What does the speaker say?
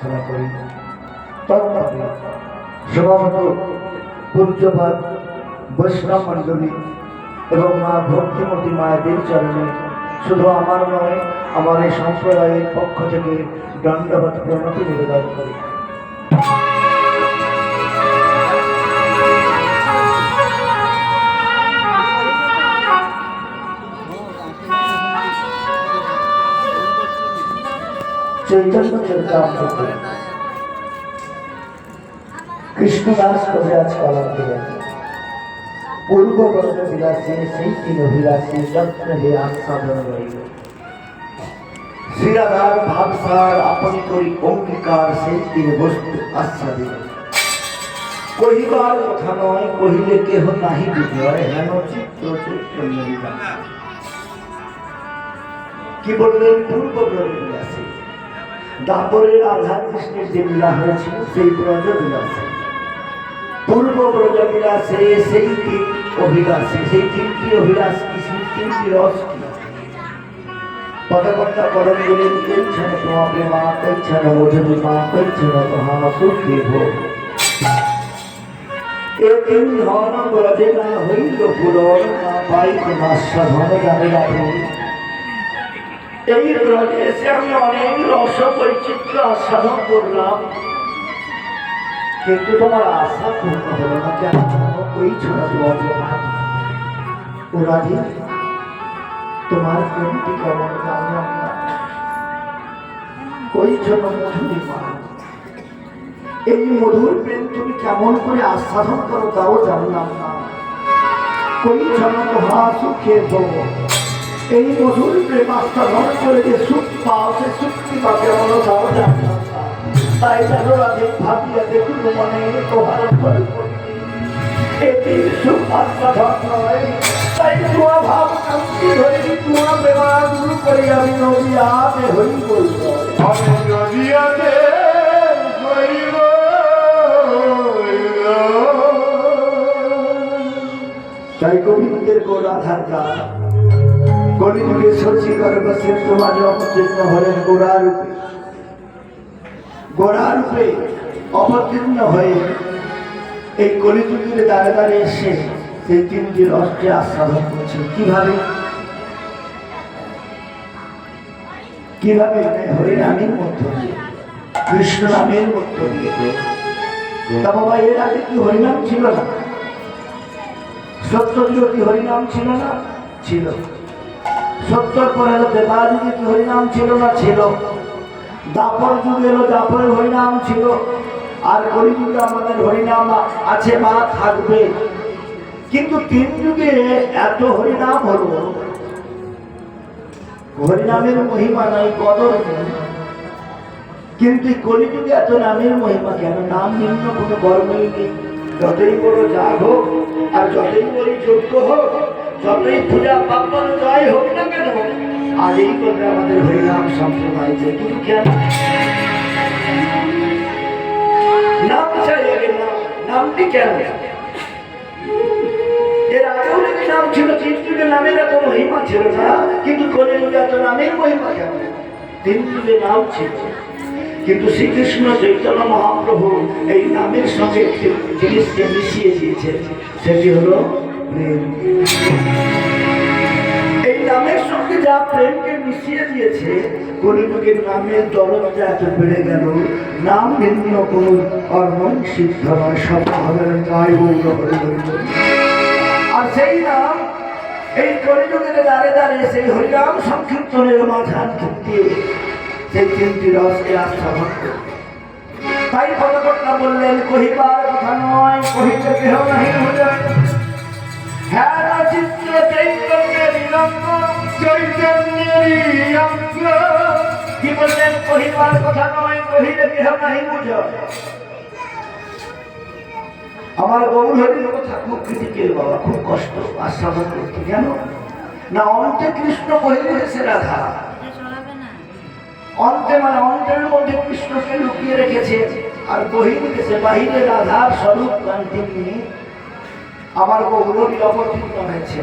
প্রার্থনা করি। তৎপরে সভাপত পূজ্যপাত বৈষ্ণব মণ্ডলী এবং মা ভক্তিমতী মায়েদের চরণে শুধু আমার নয়, আমার এই সম্প্রদায়ের পক্ষ থেকে দণ্ডবাদ প্রণতি নিবেদন করি। চৈতন্য চরিতামৃত কৃষ্ণদাস কবিরাজ কলম দিলেন পূর্ব ব্রত বিলাসে সেই তিন অভিলাষে যত্ন হে আস্বাদন রইল শ্রীরাধার ভাবসার আপনি করি অঙ্গীকার সেই তিন বস্তু আস্বাদিত কহিবার কথা নয় কহিলে কেহ নাহি বিজয় হেন চিত্র চৈতন্য কি বললেন পূর্ব ব্রত বিলাসে দাপরের রাধা কৃষ্ণের যে লীলা হয়েছিল, সেই ব্রজ বিলাসে পূর্ব ব্রজ বিলাসে সেই তিন অভিলাষে। সেই তিনটি অভিলাষ কি তিনটি রস কি? পদকর্তা করণ বলেন কইছেন তোমাকে মা কইছেন মধুরি মা কইছেন তোমার ধন ব্রজে না হইল পুরন, না না সাধন জানে রাখে এই ব্রজে এসে আমি অনেক রস বৈচিত্র্য আস্বাদন করলাম, কিন্তু তোমার আশা পূর্ণ হলো না কেন? ওই যে তোমার প্রেমটি কেমন জানলাম না। ওই ছোট মধুরি মা এই মধুর প্রেম তুমি কেমন করে আস্বাদন করো তাও জানলাম না। ওই ছোট মহা সুখে দেবো এই মধুর প্রেম আস্বাদন করে যে সুখ পাও সে সুখটি পাবে বলো তাও জানলাম না। তাই জানো রাধে ভাবিয়া দেখুন মনে তোমার করে এটি সুখ আস্বাদন নয় তাই তোমার ভাব কান্তি ধরে তোমার প্রেমা দূর করে আমি নদিয়াতে হই বলব আমি নদিয়াতে হইব তাই গোবিন্দের গোর আধার কার কলিযুগে শশী গর্ভসে তোমার অবতীর্ণ হলেন গোড়া রূপে গোড়া রূপে অবতীর্ণ হয়ে এই কলিযুগের দ্বারে দ্বারে এসে সেই তিনটি রসকে আস্বাদন করছে কীভাবে? কীভাবে? হরিনামের মধ্য দিয়ে কৃষ্ণ নামের মধ্য দিয়ে। তা বাবা, এর আগে কি হরিনাম ছিল না? কি হরিনাম ছিল না? ছিল। সত্তর পরে এলো বেতার যুগে কি হরিনাম ছিল না ছিল? দাপর যুগে এলো দাপরের হরিনাম ছিল। আর কলিযুগে আমাদের হরিনাম আছে বা থাকবে। কিন্তু তিন যুগে এত হরিনাম হলো। হরিনামের মহিমা নাই, কদর কিন্তু কলিযুগে এত নামের মহিমা কেন? নাম নিম্ন কোনো কর্মই নেই। যতই বড় যাগ হোক আর যতই বড় যোগ্য হোক যতই পূজা পাপন জয় হোক না কেন আর এই করবে আমাদের হরিনাম সম্প্রদায় যে কিন্তু কেন নাম চাই আগে নাম নামটি কেন? এর আগেও যদি নাম ছিল তিন যুগে নামের এত মহিমা ছিল না, কিন্তু কলিযুগে এত নামের মহিমা কেন? তিন নাম ছিল। কিন্তু শ্রীকৃষ্ণ চৈতন্য মহাপ্রভু এই নামের সঙ্গে জিনিসকে মিশিয়ে দিয়েছে সেটি হলো প্রেম। এই নামের সঙ্গে যা প্রেমকে মিশিয়ে দিয়েছে, কলিযুগের নামের দরজা এত বেড়ে গেল। নাম ভিন্ন কোনো কর্ম সিদ্ধ নয়, সব হবে হরি বল। আর সেই নাম এই কলিযুগের দাঁড়ে দাঁড়িয়ে সেই হরিনাম সংকীর্তনের মাঝান দিয়ে সেই তিনটি রসকে করবে তাই পদকর্তা বললেন, কহিবার কথা নয়, কহিতে কেহ নাহি হ্যাঁ চৈতন্যের নিরঙ্গ চৈতন্যেরই অঙ্গ কি বললেন কহিবার আমার গৌর কথা খুব ক্রিটিকেল বাবা খুব কষ্ট আস্বাদন করতে, কেন? না, অন্তে কৃষ্ণ কহিলে সে রাধা। অন্তে মানে অন্তের মধ্যে কৃষ্ণকে লুকিয়ে রেখেছে আর সে বাহিরে রাধার স্বরূপ কান্তি নিয়ে আমার গৌরবী অবতীর্ণ হয়েছে